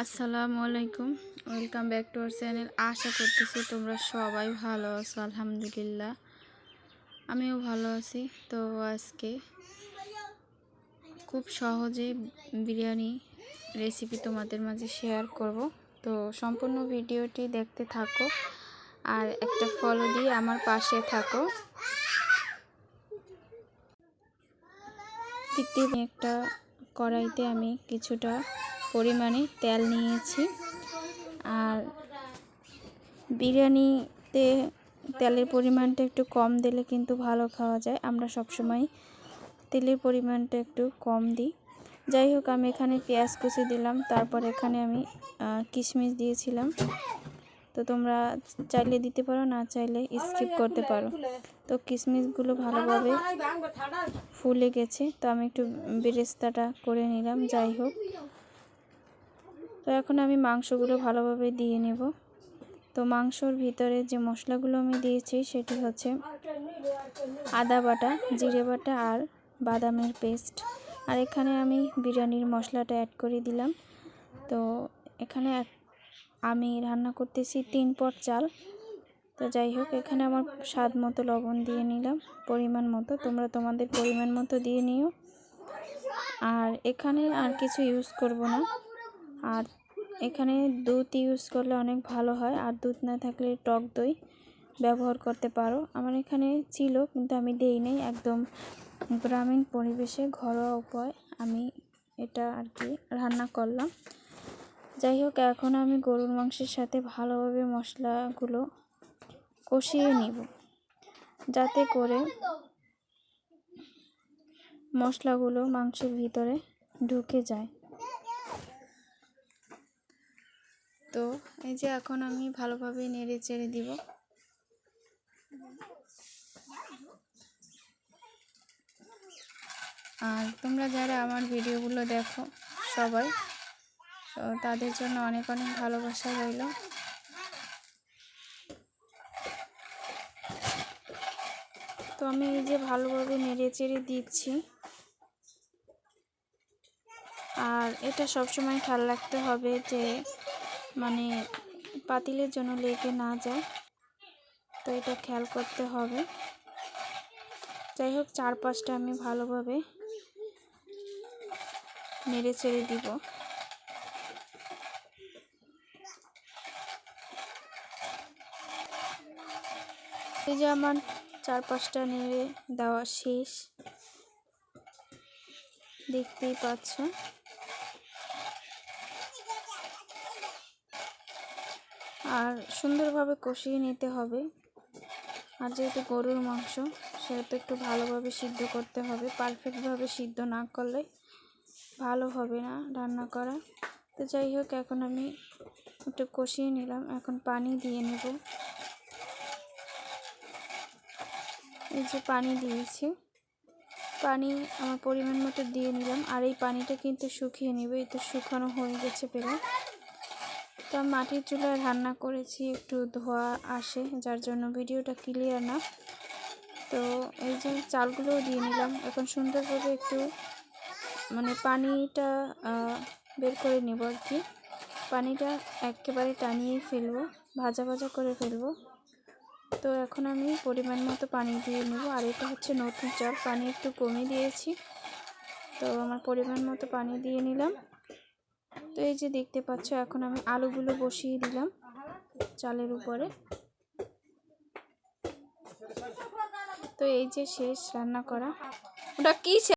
আসসালামু আলাইকুম। Welcome back to our channel আশা করতেছি তোমরা সবাই ভালো আছো, আলহামদুলিল্লাহ। আমিও ভালো আছি। তো আজকে খুব সহজে বিরিয়ানি রেসিপি তোমাদের মাঝে শেয়ার করব। তো সম্পূর্ণ ভিডিওটি দেখতে থাকো আর একটা ফলো দিয়ে আমার পাশে থাকো। একটা কড়াইতে আমি কিছুটা পরিমাণে তেল নিয়েছি। আর বিরিয়ানিতে তেলের পরিমাণটা একটু কম দিলে কিন্তু ভালো খাওয়া যায়। আমরা সবসময় তেলের পরিমাণটা একটু কম দিই। যাই হোক, আমি এখানে পেঁয়াজ কুচি দিলাম, তারপর এখানে আমি কিশমিশ দিয়েছিলাম। তো তোমরা চাইলে দিতে পারো, না চাইলে স্কিপ করতে পারো। তো কিশমিশগুলো ভালোভাবে ফুলে গেছে। তো আমি একটু বেরেস্তাটা করে নিলাম, যাই হোক। তো এখন আমি মাংসগুলো ভালোভাবে দিয়ে নেব। তো মাংসর ভিতরে যে মশলাগুলো আমি দিয়েছি সেটি হচ্ছে আদা বাটা, জিরে বাটা আর বাদামের পেস্ট। আর এখানে আমি বিরিয়ানির মশলাটা অ্যাড করে দিলাম। তো এখানে আমি রান্না করতেছি তিন পট চাল। তো যাই হোক, এখানে আমার স্বাদ মতো লবণ দিয়ে নিলাম, পরিমাণ মতো। তোমরা তোমাদের পরিমাণ মতো দিয়ে নিও। আর এখানে আর কিছু ইউজ করব না। আর এখানে দুধ ইউজ করলে অনেক ভালো হয়। আর দুধ না থাকলে টক দই ব্যবহার করতে পারো। আমার এখানে ছিল, কিন্তু আমি দেই নেই। একদম গ্রামীণ পরিবেশে ঘরোয়া উপায় আমি এটা আর কি রান্না করলাম। যাই হোক, এখন আমি গরুর মাংসের সাথে ভালোভাবে মশলাগুলো কষিয়ে নিব। যাতে করে মশলাগুলো মাংসের ভিতরে ঢুকে যায়। তো এই যে এখন আমি ভালোভাবে নেড়ে চেড়ে দিব। আর তোমরা যারা আমার ভিডিওগুলো দেখো সবাই, তো তাদের জন্য অনেক অনেক ভালোবাসা রইল। তো আমি এই যে ভালোভাবে নেড়ে চেড়ে দিচ্ছি। আর এটা সবসময় খেয়াল রাখতে হবে যে মানে পাতিলের জন্য লেগে না যায়। তো এটা খেয়াল করতে হবে। যাই হোক চারপাশটা আমি ভালোভাবে নেড়ে চেড়ে দিব। এই যে আমার চারপাশটা নেড়ে দেওয়া শেষ। দেখতেই পাচ্ছ। আর সুন্দরভাবে কষিয়ে নিতে হবে। আর যেহেতু গরুর মাংস, সেহেতু একটু ভালোভাবে সিদ্ধ করতে হবে। পারফেক্টভাবে সিদ্ধ না করলে ভালো হবে না রান্না করা। তো যাই হোক, এখন আমি একটু কষিয়ে নিলাম। এখন পানি দিয়ে নেব। এই যে পানি দিয়েছি। পানি আমার পরিমাণ মতো দিয়ে নিলাম। আর এই পানিটা কিন্তু শুকিয়ে নেবে। এই তো শুকানো হয়ে গেছে পেলে তো মাটির চুলায় রান্না করেছি, একটু ধোয়া আসে, যার জন্য ভিডিওটা ক্লিয়ার না। তো এই যে চালগুলোও দিয়ে নিলাম। এখন সুন্দরভাবে একটু মানে পানিটা বের করে নেব আর কি। পানিটা একেবারে টানিয়ে ফেলব, ভাজা ভাজা করে ফেলব। তো এখন আমি পরিমাণ মতো পানি দিয়ে নেব। আর এটা হচ্ছে নতুন চাল, পানি একটু কমে দিয়েছি। তো আমার পরিমাণ মতো পানি দিয়ে নিলাম। তো এই যে দেখতে পাচ্ছ, এখন আমি আলুগুলো বসিয়ে দিলাম চালের উপরে। তো এই যে শেষ রান্না করা। ওটা কি